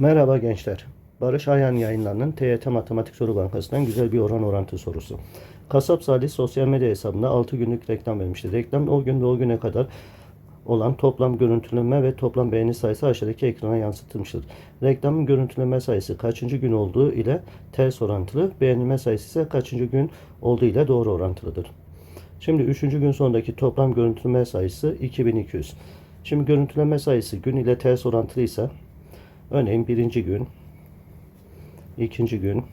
Merhaba gençler. Barış Ayan yayınlarının TYT Matematik Soru Bankası'ndan güzel bir oran orantı sorusu. Kasap Salih sosyal medya hesabında 6 günlük reklam vermişti. Reklam o gün ve o güne kadar olan toplam görüntüleme ve toplam beğeni sayısı aşağıdaki ekrana yansıtılmıştır. Reklamın görüntüleme sayısı kaçıncı gün olduğu ile ters orantılı, beğenilme sayısı ise kaçıncı gün olduğu ile doğru orantılıdır. Şimdi 3. gün sonundaki toplam görüntüleme sayısı 2200. Şimdi görüntüleme sayısı gün ile ters orantılıysa örneğin birinci gün, ikinci gün,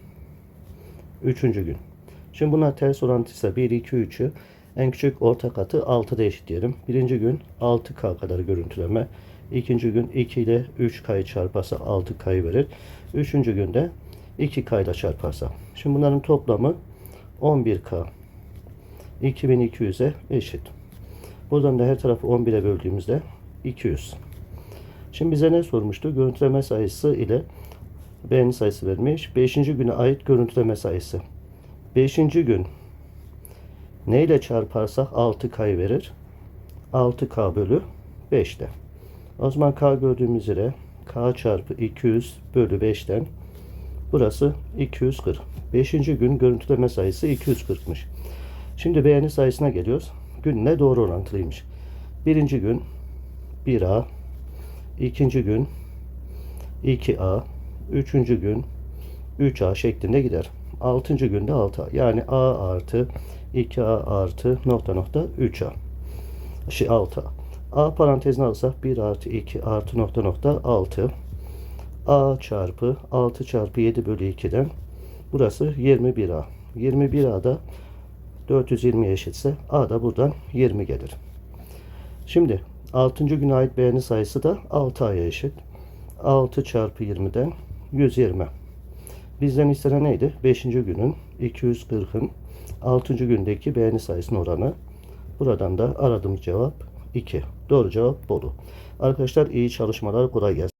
üçüncü gün. Şimdi bunlar ters orantıysa 1, 2, 3'ü en küçük orta katı 6'da eşitleyelim. Birinci gün 6K kadar görüntüleme. İkinci gün 2 ile 3K'yı çarparsa 6K'yı verir. Üçüncü günde 2K ile çarparsa. Şimdi bunların toplamı 11K. 2200'e eşit. Buradan da her tarafı 11'e böldüğümüzde 200. Şimdi bize ne sormuştu? Görüntüleme sayısı ile beğeni sayısı vermiş. 5. güne ait görüntüleme sayısı. 5. gün ne ile çarparsak 6K verir. 6K bölü 5'te. O zaman K gördüğümüz yere K çarpı 200 bölü 5'ten burası 240. 5. gün görüntüleme sayısı 240'mış. Şimdi beğeni sayısına geliyoruz. Günle doğru orantılıymış. Birinci gün 1A, ikinci gün 2A, üçüncü gün 3A şeklinde gider. Altıncı günde 6A. Yani A artı 2A artı nokta nokta 3A. Şey 6A. A parantezine alırsak 1 artı 2 artı nokta nokta 6. A çarpı 6 çarpı 7 bölü 2'den burası 21A. 21A'da 420 eşitse A da buradan 20 gelir. Şimdi 6. güne ait beğeni sayısı da 6A'ya eşit. 6 çarpı 20'den 120. Bizden istenen neydi? 5. günün 240'ın 6. gündeki beğeni sayısının oranı. Buradan da aradığımız cevap 2. Doğru cevap Bolu. Arkadaşlar iyi çalışmalar kolay gelsin.